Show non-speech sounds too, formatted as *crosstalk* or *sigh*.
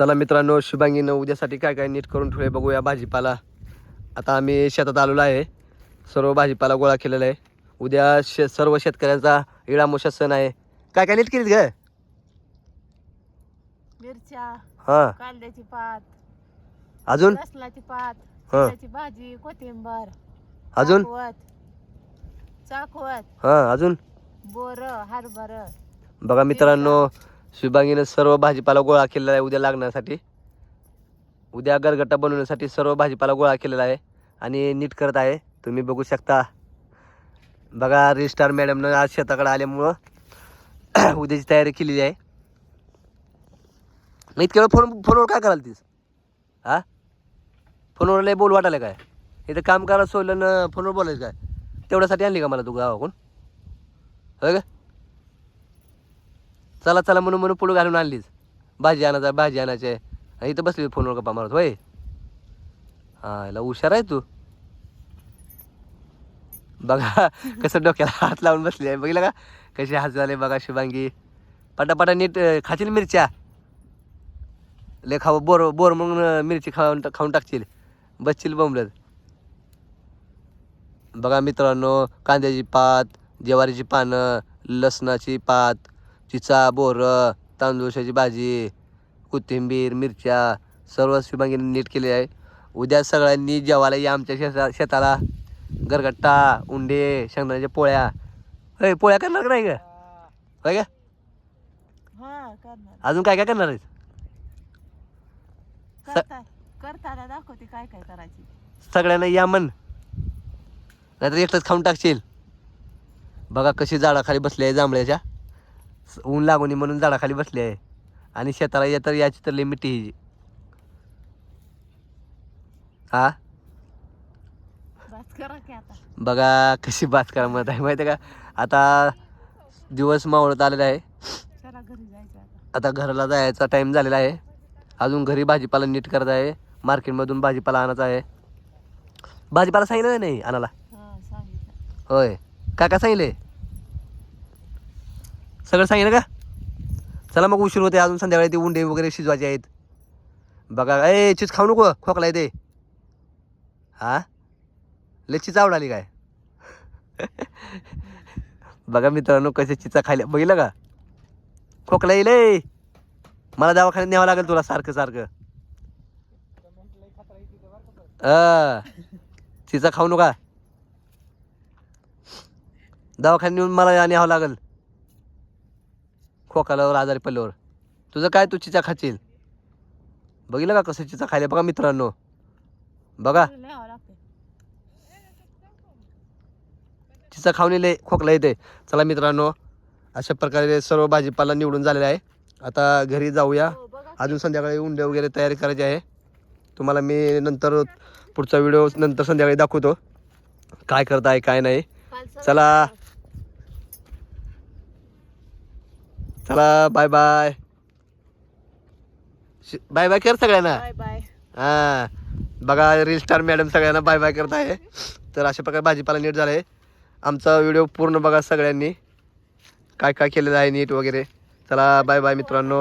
चला मित्रांनो शुभांगीनं उद्यासाठी काय काय नीट करून ठेवले बघूया भाजीपाला. आता आम्ही शेतात आलेलो आहे. सर्व भाजीपाला गोळा केलेला आहे. उद्या शे सर्व शेतकऱ्यांचा इळामोशा सण आहे. काय काय नीट केलीत ग? मिरच्या हां. कांद्याची पात अजून? लसणाची पात हा. त्याची भाजी कोथिंबर अजून? चाकवत चाकवत. हां अजून? बोर हरभर. बघा मित्रांनो शुभांगीनं सर्व भाजीपाला गोळा केलेला आहे उद्या लागण्यासाठी. उद्या गरगट्टा बनवण्यासाठी सर्व भाजीपाला गोळा केलेला आहे आणि नीट करत आहे. तुम्ही बघू शकता. बघा रिस्टार मॅडमनं आज शेताकडे आल्यामुळं *clears throat* उद्याची तयारी केलेली आहे. मग इतक्या वेळ फोन फोनवर काय कराल तीस हा? फोनवर लय बोल वाटायला काय? इथं काम करायला सोडलं ना फोनवर बोलायचं काय? तेवढ्यासाठी आणली का मला तू गावाकडून? होय का? चला चला म्हणून म्हणून पुढं घालून आणलीच. भाजी आणायचा भाजी आणायची. आहे. आणि इथं बसली फोनवर गप्पा मारत होय? हा याला हुशार आहे तू. बघा कसं डोक्याला हात लावून बसली आहे. बघितलं का? कशी हात झाले बघा शुभांगी. पटापटा नीट खाशील मिरच्या? ले खाव बोर बोर म्हणून मिरची खाऊन खाऊन टाकशील. बसशील बोंबलत. बघा मित्रांनो कांद्याची पात ज्वारीची पानं लसणाची पात चिचा बोरं तांदूळशाची भाजी कोथिंबीर मिरच्या सर्व शुभांगीने नीट केले आहे. उद्या सगळ्यांनी जेवायला या आमच्या शेता शेताला. गरगट्टा उंडे शेंगदाण्याच्या पोळ्या. होय पोळ्या करणार का नाही का होय का हा अजून काय काय करणार आहेत करता करताना दाखवते काय काय करायची. सगळ्यांना या मन नाहीतर एकटंच खाऊन टाकशील. बघा कशी झाडाखाली बसली आहे जांभळ्याच्या. ऊन लागू नये म्हणून झाडाखाली बसली आहे. आणि शेताला येत याची तर हिची. हा? आता. बघा कशी बात करा मत आहे. माहिती आहे का? आता दिवस मावळत आलेला आहे. आता. घराला जायचा टाईम झालेला आहे. अजून घरी भाजीपाला नीट करत आहे. मार्केटमधून भाजीपाला आणायचा आहे. भाजीपाला सांगितलं नाही आणायला? हा होय. काय सांगितले? सगळं सांगेल का? चला मग उशीर होते अजून संध्याकाळी ते उंडे वगैरे शिजवायचे आहेत. बघा ए चीज खाऊ नको खोकला येते हा? लय आवड आली काय? बघा मित्रांनो कसे चिचा खायला बघितलं का? खोकला येईल मला दवाखान्यात न्यावं लागेल तुला सारखं सारखं. अ चिचा खाऊ नका. दवाखान्यात नेऊन मला न्यावं लागेल. खोकाल्यावर आजारी पडल्यावर. तुझं काय तू चिचा खाशील? बघितलं का कसं चिचा खायला? बघा मित्रांनो. बघा. चिचा खाऊन लय खोकला येते चला मित्रांनो अशा प्रकारे सर्व भाजीपाला निवडून झालेला आहे. आता घरी जाऊया. हो अजून संध्याकाळी उंडे वगैरे तयारी करायची आहे. तुम्हाला मी नंतर पुढचा व्हिडिओ नंतर संध्याकाळी दाखवतो. काय करत आहे काय नाही. चला. चला बाय बाय बाय बाय कर सगळ्यांना. बाय बाय हां. बघा रील स्टार मॅडम सगळ्यांना बाय बाय करत आहे. तर अशा प्रकारे भाजीपाला नीट झाला आहे आमचा व्हिडिओ पूर्ण बघा सगळ्यांनी. काय काय केलेलं आहे नीट वगैरे. चला बाय बाय मित्रांनो.